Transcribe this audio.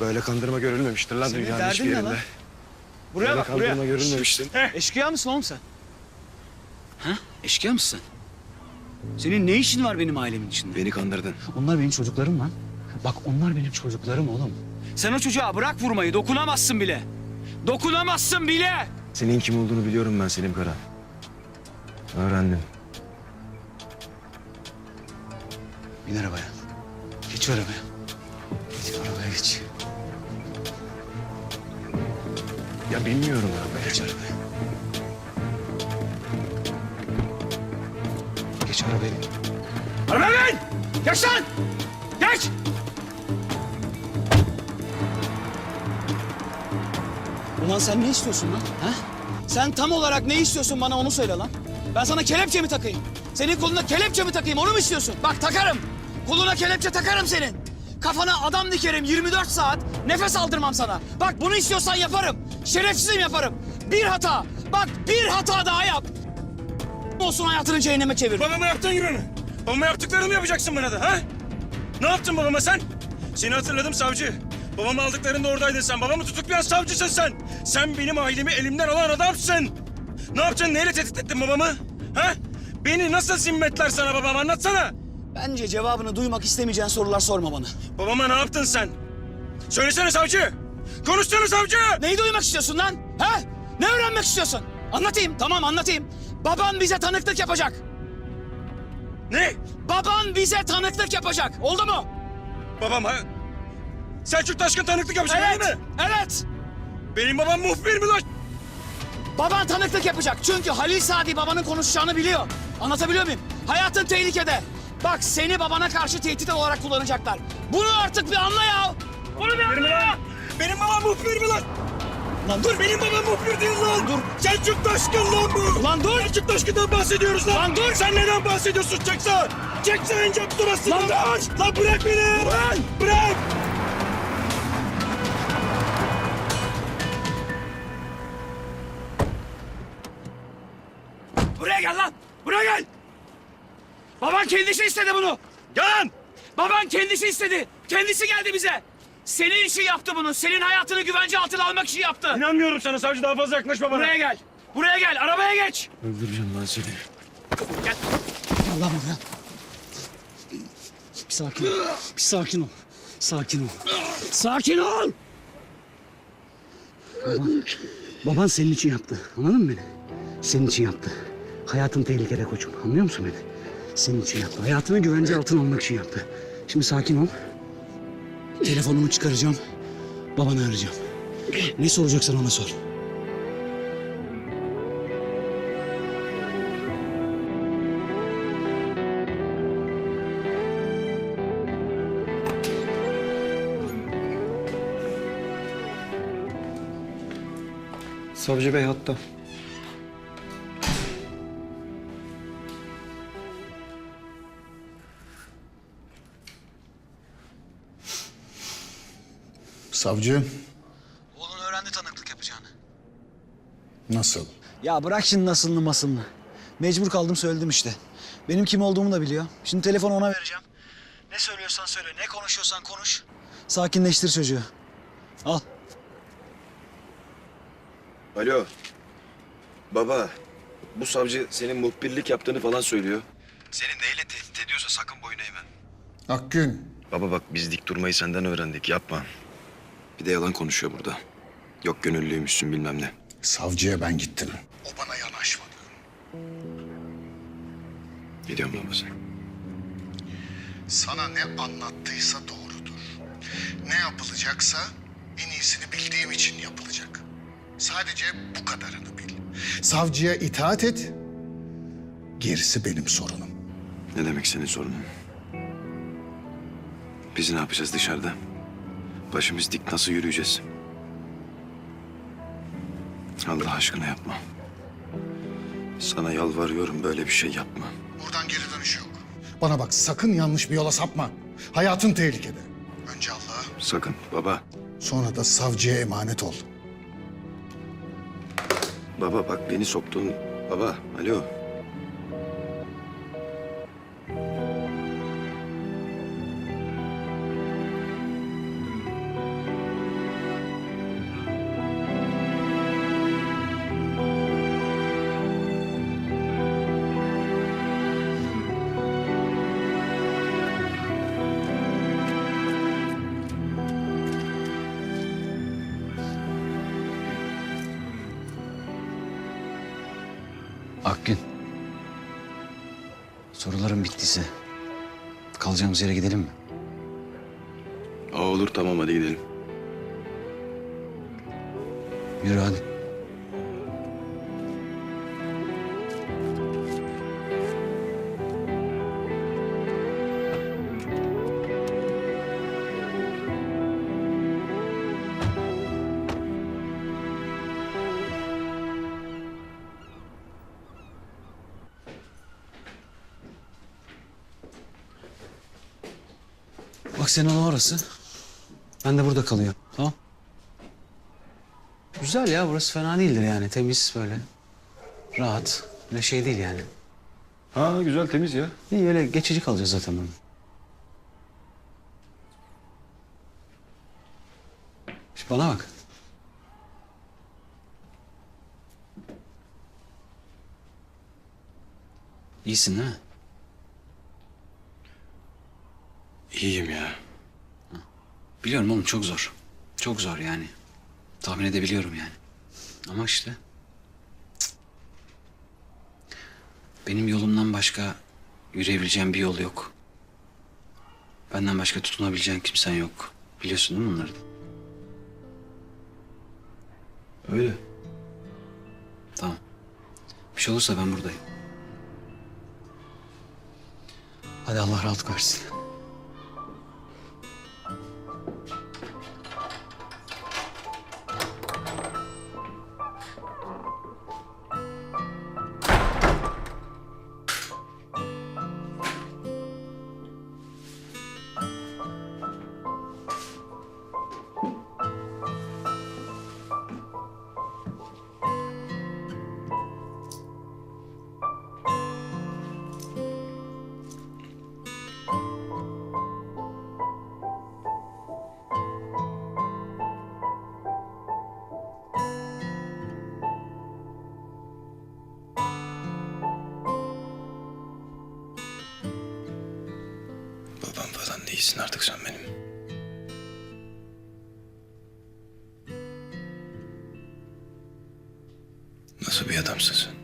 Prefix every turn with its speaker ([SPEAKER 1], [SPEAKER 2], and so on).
[SPEAKER 1] Böyle kandırma görülmemiştir lan
[SPEAKER 2] Senin
[SPEAKER 1] dünyanın
[SPEAKER 2] derdin
[SPEAKER 1] hiçbir
[SPEAKER 2] ne
[SPEAKER 1] yerinde.
[SPEAKER 2] lan? Buraya
[SPEAKER 1] Böyle
[SPEAKER 2] bak
[SPEAKER 1] kandırma
[SPEAKER 2] buraya.
[SPEAKER 1] görülmemiştir.
[SPEAKER 2] Eşkıya mısın oğlum sen? Ha? Eşkıya mısın? Senin ne işin var benim ailemin içinde?
[SPEAKER 1] Beni kandırdın.
[SPEAKER 2] Onlar benim çocuklarım lan. Bak onlar benim çocuklarım oğlum. Sen o çocuğa bırak vurmayı dokunamazsın bile. Dokunamazsın bile.
[SPEAKER 1] Senin kim olduğunu biliyorum ben Selim Kara. Öğrendim.
[SPEAKER 2] Bin arabaya. Geç arabaya. Geç arabaya geç.
[SPEAKER 1] Ya bilmiyorum abi.
[SPEAKER 2] Geç arabaya. Geç arabaya. Arabaya bin! Geç lan! Geç! Ulan sen ne istiyorsun lan? Ha? Sen tam olarak ne istiyorsun bana onu söyle lan. Ben sana kelepçe mi takayım? Senin koluna kelepçe mi takayım onu mu istiyorsun? Bak takarım. Koluna kelepçe takarım senin. Kafana adam dikerim 24 saat. Nefes aldırmam sana. Bak bunu istiyorsan yaparım. Şerefsizim yaparım. Bir hata. Bak bir hata daha yap. Olsun hayatını cehenneme çevir.
[SPEAKER 3] Babama yaptığın gibi mi? Babama yaptıklarını mı yapacaksın bana da ha? Ne yaptın babama sen? Seni hatırladım savcı. Babamı aldıklarında oradaydın sen. Babamı tutuklayan savcısın sen. Sen benim ailemi elimden alan adamsın. Ne yapacaksın? Neyle tehdit ettin babamı? Ha? Beni nasıl zimmetler sana babam anlatsana.
[SPEAKER 2] Bence cevabını duymak istemeyeceğin sorular sorma bana.
[SPEAKER 3] Babama ne yaptın sen? Söylesene savcı. Konuşsana savcı.
[SPEAKER 2] Neyi duymak istiyorsun lan? Ha? Ne öğrenmek istiyorsun? Anlatayım, tamam anlatayım. Baban bize tanıklık yapacak.
[SPEAKER 3] Ne?
[SPEAKER 2] Baban bize tanıklık yapacak. Oldu mu?
[SPEAKER 3] Babama... Selçuk Taşkın tanıklık yapacak
[SPEAKER 2] Evet,
[SPEAKER 3] değil mi?
[SPEAKER 2] evet.
[SPEAKER 3] Benim babam muhbir mi lan?
[SPEAKER 2] Baban tanıklık yapacak. Çünkü Halil Sadi babanın konuşacağını biliyor. Anlatabiliyor muyum? Hayatın tehlikede. Bak seni babana karşı tehdit olarak kullanacaklar. Bunu artık bir anla ya. Bunu bir anla ya.
[SPEAKER 3] Benim babam muhbir mi lan?
[SPEAKER 2] Lan dur.
[SPEAKER 3] Benim babam muhbir değil lan. Dur. Selçuk Taşkın lan bu.
[SPEAKER 2] Lan dur.
[SPEAKER 3] Selçuk Taşkın'dan bahsediyoruz lan.
[SPEAKER 2] Lan dur.
[SPEAKER 3] Sen neden bahsediyorsun? Çeksen en çok durasın.
[SPEAKER 2] Lan
[SPEAKER 3] dur. Lan bırak beni.
[SPEAKER 2] Baban kendisi istedi bunu.
[SPEAKER 3] Yan.
[SPEAKER 2] Baban kendisi istedi. Kendisi geldi bize. Senin için yaptı bunu. Senin hayatını güvence altına almak için yaptı.
[SPEAKER 3] İnanmıyorum sana savcı daha fazla yaklaşma bana.
[SPEAKER 2] Buraya gel. Buraya gel. Arabaya geç.
[SPEAKER 1] Öldüreceğim ben seni.
[SPEAKER 2] Gel. Allah buraya. Bir sakin ol. Bir sakin ol. Sakin ol. Sakin ol. Baban, baban senin için yaptı. Anladın mı beni? Senin için yaptı. Hayatın tehlikede koçum. Anlıyor musun beni? Senin için yaptı. Hayatını güvence altına almak için yaptı. Şimdi sakin ol. Telefonumu çıkaracağım. Babanı arayacağım. Ne soracaksan ona sor.
[SPEAKER 1] Savcı bey hatta.
[SPEAKER 4] Savcı
[SPEAKER 2] Oğlun öğrendi tanıklık yapacağını.
[SPEAKER 4] nasıl?
[SPEAKER 2] Ya bırak şimdi nasılını masılını. Mecbur kaldım söyledim işte. Benim kim olduğumu da biliyor. Şimdi telefonu ona vereceğim. Ne söylüyorsan söyle, ne konuşuyorsan konuş. Sakinleştir çocuğu. Al.
[SPEAKER 1] Alo. Baba. Bu savcı senin muhbirlik yaptığını falan söylüyor. Seni neyle tehdit ediyorsa sakın boyun eğme.
[SPEAKER 4] Akgün
[SPEAKER 1] Baba bak biz dik durmayı senden öğrendik yapma. Bir de yalan konuşuyor burada. Yok gönüllüymüşsün bilmem ne.
[SPEAKER 4] savcıya ben gittim. O bana yanaşmadı.
[SPEAKER 1] Biliyorum baba sen.
[SPEAKER 4] Sana ne anlattıysa doğrudur. Ne yapılacaksa en iyisini bildiğim için yapılacak. Sadece bu kadarını bil. Savcıya itaat et. Gerisi benim sorunum.
[SPEAKER 1] Ne demek senin sorunun? Biz ne yapacağız dışarıda? Başımız dik nasıl yürüyeceğiz? Allah aşkına yapma. Sana yalvarıyorum böyle bir şey yapma.
[SPEAKER 4] Buradan geri dönüş yok. Bana bak sakın yanlış bir yola sapma. Hayatın tehlikede. Önce Allah'a
[SPEAKER 1] Sakın baba.
[SPEAKER 4] sonra da savcıya emanet ol.
[SPEAKER 1] Baba bak beni soktun. Baba alo.
[SPEAKER 2] Akgün. Sorularım bittiyse kalacağımız yere gidelim mi?
[SPEAKER 1] Aa, olur tamam hadi gidelim.
[SPEAKER 2] Yürü hadi. Bak senin orası. Ben de burada kalıyorum. Tamam. Güzel ya burası fena değildir yani temiz böyle. Rahat. Öyle şey değil yani.
[SPEAKER 1] Ha güzel temiz ya.
[SPEAKER 2] İyi öyle geçici kalacağız zaten bunu. Şimdi bana bak. İyisin değil mi?
[SPEAKER 1] İyiyim ya.
[SPEAKER 2] Biliyorum oğlum çok zor. Çok zor yani. Tahmin edebiliyorum yani. Ama işte. Benim yolumdan başka yürüyebileceğim bir yol yok. Benden başka tutunabileceğin kimsen yok. Biliyorsun değil mi bunları?
[SPEAKER 1] Öyle.
[SPEAKER 2] Tamam. Bir şey olursa ben buradayım. Hadi Allah rahatlık versin.
[SPEAKER 1] Değilsin artık sen benim. Nasıl bir adamsın sen?